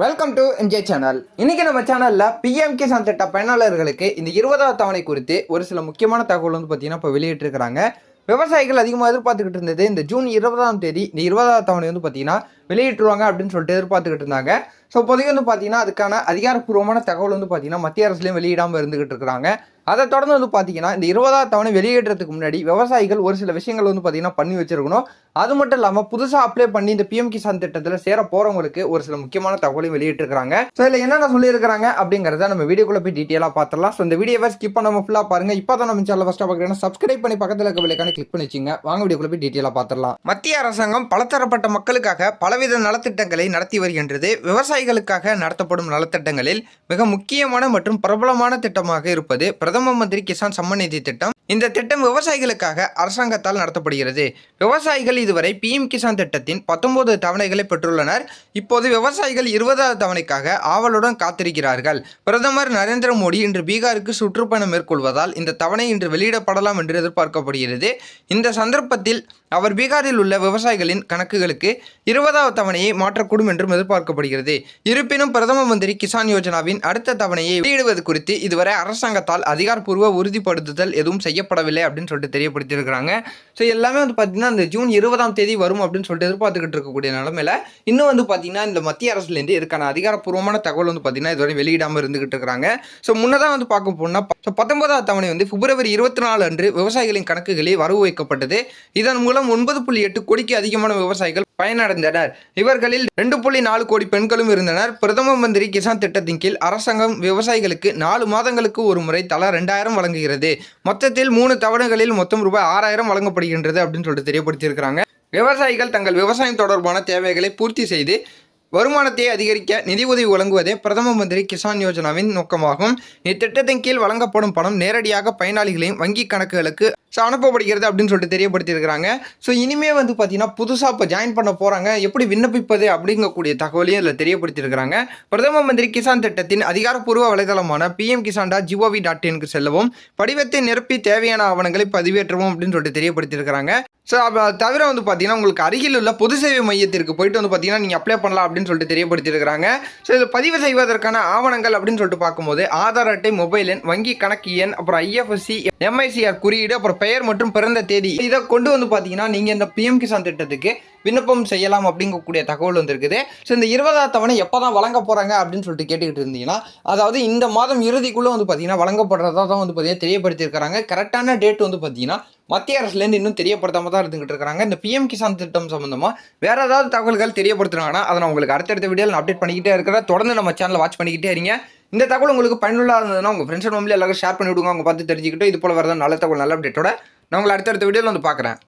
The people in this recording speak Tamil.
வெல்கம் டு எம்ஜே சேனல் இன்னைக்கு நம்ம சேனலில் பிஎம் கிசான் திட்ட பயனாளர்களுக்கு இந்த இருபதாவது தவணை குறித்து ஒரு சில முக்கியமான தகவல் வந்து பார்த்தீங்கன்னா இப்போ வெளியிட்டிருக்கிறாங்க. விவசாயிகள் அதிகமாக எதிர்பார்த்துக்கிட்டு இருந்தது இந்த ஜூன் இருபதாம் தேதி இந்த இருபதாவது தவணை வந்து பார்த்தீங்கன்னா வெளியிட்டுருவாங்க அப்படின்னு சொல்லிட்டு எதிர்பார்த்துக்கிட்டு இருந்தாங்க. ஸோ இப்போதைக்கு வந்து பார்த்தீங்கன்னா அதுக்கான அதிகாரப்பூர்வமான தகவல் வந்து பார்த்தீங்கன்னா மத்திய அரசுலேயும் வெளியிடாமல் இருந்துகிட்டு இருக்கிறாங்க. அதை தொடர்ந்து வந்து பார்த்தீங்கன்னா இந்த இருபதாவது தவணை வெளியிடுறதுக்கு முன்னாடி விவசாயிகள் ஒரு சில விஷயங்கள் வந்து பார்த்தீங்கன்னா பண்ணி வச்சிருக்கணும். அது மட்டும் இல்லாமல் புதுசாக அப்ளை பண்ணி இந்த பிஎம் கிசான் திட்டத்தில் சேர போகிறவங்களுக்கு ஒரு சில முக்கியமான தகவலையும் வெளியிட்டிருக்காங்க ஸோ இதில் என்னென்ன சொல்லியிருக்காங்க அப்படிங்கிறத நம்ம வீடியோக்குள்ள போய் டீட்டெயிலாக பார்த்துடலாம் ஸோ இந்த வீடியோவை ஸ்கிப் பண்ணாம ஃபுல்லாக பாருங்க. இப்போ தான் நம்ம சேனல் ஃபஸ்ட்டாக பார்க்குறேன்னா சப்ஸ்கிரைப் பண்ணி பக்கத்தில் இருக்க விலைக்கான கிளிக் பண்ணி வச்சுங்க வாங்க வீடியோக்குள்ள போய் டீட்டெயிலாக பார்த்துடலாம் மத்திய அரசாங்கம் பலதரப்பட்ட மக்களுக்காக பலவித நலத்திட்டங்களை நடத்தி வருகின்றது. விவசாயிகளுக்காக நடத்தப்படும் நலத்திட்டங்களில் மிக முக்கியமான மற்றும் பிரபலமான திட்டமாக இருப்பது பிரதம பிரதம மந்திரி கிசான் சம்மன் நிதி திட்டம். இந்த திட்டம் விவசாயிகளுக்காக அரசாங்கத்தால் நடத்தப்படுகிறது. விவசாயிகள் இதுவரை பிஎம் கிசான் திட்டத்தின் பத்தொன்பது தவணைகளை பெற்றுள்ளனர். இப்போது விவசாயிகள் இருபதாவது தவணைக்காக ஆவலுடன் காத்திருக்கிறார்கள். பிரதமர் நரேந்திர மோடி இன்று பீகாருக்கு சுற்றுப்பயணம் மேற்கொள்வதால் இந்த தவணை இன்று வெளியிடப்படலாம் என்று எதிர்பார்க்கப்படுகிறது. இந்த சந்தர்ப்பத்தில் அவர் பீகாரில் உள்ள விவசாயிகளின் கணக்குகளுக்கு இருபதாவது தவணையை மாற்றக்கூடும் என்றும் எதிர்பார்க்கப்படுகிறது. இருப்பினும் பிரதம மந்திரி கிசான் யோஜனாவின் அடுத்த தவணையை வெளியிடுவது குறித்து இதுவரை அரசாங்கத்தால் அதிகாரப்பூர்வ உறுதிப்படுத்துதல் எதுவும் செய்யப்படவில்லை அப்படின்னு சொல்லிட்டு தெரியப்படுத்தியிருக்கிறாங்க. ஸோ எல்லாமே வந்து பார்த்தீங்கன்னா இந்த ஜூன் இருபதாம் தேதி வரும் அப்படின்னு சொல்லிட்டு எதிர்பார்த்துக்கிட்டு இருக்கக்கூடிய நிலமையில இன்னும் வந்து பார்த்தீங்கன்னா இந்த மத்திய அரசுலேருந்து இதுக்கான அதிகாரப்பூர்வமான தகவல் வந்து பார்த்தீங்கன்னா இதுவரை வெளியிடாமல் இருந்துகிட்டு இருக்கிறாங்க. ஸோ முன்னதாக வந்து பார்க்க போனால் ஸோ பத்தொன்பதாவது தவணை வந்து பிப்ரவரி இருபத்தி நாலு அன்று விவசாயிகளின் கணக்குகளில் வரவு வைக்கப்பட்டது. இதன் மூலம் ஒன்பது புள்ளி எட்டு கோடிக்கு அதிகமான விவசாயிகள் பயனடைந்தனர். இவர்களில் ரெண்டு புள்ளி நாலு கோடி பெண்களும் இருந்தனர். பிரதம மந்திரி கிசான் திட்டத்தின் கீழ் அரசாங்கம் விவசாயிகளுக்கு நாலு மாதங்களுக்கு ஒரு முறை தலா ரெண்டாயிரம் வழங்குகிறது. மொத்தத்தில் மூணு தவணைகளில் மொத்தம் ரூபாய் ஆறாயிரம் வழங்கப்படுகின்றது அப்படின்னு சொல்லிட்டு தெரியப்படுத்தியிருக்கிறாங்க. விவசாயிகள் தங்கள் விவசாயம் தொடர்பான தேவைகளை பூர்த்தி செய்து வருமானத்தை அதிகரிக்க நிதி உதவி வழங்குவதே பிரதம மந்திரி கிசான் யோஜனாவின் நோக்கமாகும். இத்திட்டத்தின் கீழ் வழங்கப்படும் பணம் நேரடியாக பயனாளிகளின் வங்கி கணக்குகளுக்கு ஸோ அனுப்பப்படுகிறது அப்படின்னு சொல்லிட்டு தெரியப்படுத்தியிருக்கிறாங்க. ஸோ இனிமேல் வந்து பார்த்தீங்கன்னா புதுசாக இப்போ ஜாயின் பண்ண போகிறாங்க எப்படி விண்ணப்பிப்பது அப்படிங்கக்கூடிய தகவலையும் இதில் தெரியப்படுத்தியிருக்கிறாங்க. பிரதம மந்திரி கிசான் திட்டத்தின் அதிகாரப்பூர்வ வலைதளமான PM Kisan dot GOV dot இன்க்கு செல்லவும் படிவத்தை நிரப்பி தேவையான ஆவணங்களை பதிவேற்றவும் அப்படின்னு சொல்லிட்டு தெரியப்படுத்தியிருக்கிறாங்க. ஸோ அப்போ தவிர வந்து பார்த்தீங்கன்னா உங்களுக்கு அருகில் உள்ள பொது சேவை மையத்திற்கு போயிட்டு வந்து பார்த்தீங்கன்னா நீங்கள் அப்ளை பண்ணலாம் அப்படின்னு சொல்லிட்டு தெரியப்படுத்தியிருக்கிறாங்க. ஸோ இதில் பதிவு செய்வதற்கான ஆவணங்கள் அப்படின்னு சொல்லிட்டு பார்க்கும்போது ஆதார் அட்டை மொபைல் எண் வங்கி கணக்கு எண் அப்புறம் ஐஎஃப்எஸ்சி எம்ஐசிஆர் குறியீடு அப்புறம் பெயர் மற்றும் பிறந்த தேதி இதை கொண்டு வந்து பார்த்தீங்கன்னா நீங்கள் இந்த பிஎம் கிசான் திட்டத்துக்கு விண்ணப்பம் செய்யலாம் அப்படிங்கக்கூடிய தகவல் வந்திருக்குது. ஸோ இந்த இருபதாம் தவணை எப்போ தான் வழங்க போகிறாங்க அப்படின்னு சொல்லிட்டு கேட்டுக்கிட்டு இருந்தீங்கன்னா அதாவது இந்த மாதம் இறுதிக்குள்ளே வந்து பார்த்தீங்கன்னா வழங்கப்படுறதா தான் வந்து பார்த்தீங்கன்னா தெரியப்படுத்தியிருக்கிறாங்க. கரெக்டான டேட் வந்து பார்த்தீங்கன்னா மத்திய அரசுலேருந்து இன்னும் தெரியப்படுத்தாம தான் இருந்துகிட்டு இருக்காங்க. இந்த பிஎம் கிசான் திட்டம் சம்மந்தமாக வேறு ஏதாவது தகவல்கள் தெரியப்படுத்துனாங்கன்னா அதை நான் உங்களுக்கு அடுத்தடுத்த வீடியோவில் அப்டேட் பண்ணிக்கிட்டே இருக்கிறேன். தொடர்ந்து நம்ம சேனலை வாட்ச் பண்ணிக்கிட்டே இருங்க. இந்த தகவல் உங்களுக்கு பயனுள்ளதாக இருந்ததுன்னா உங்கள் ஃப்ரெண்ட்ஸ் ஃபேமிலி எல்லாரும் ஷேர் பண்ணி விடுங்க அவங்க பார்த்து தெரிஞ்சுக்கிட்டு இது போல வரதான் நல்ல தகவல் நல்ல அப்டேட்டோட நான் உங்களை அடுத்தடுத்த வீடியோவில் வந்து பார்க்குறேன்.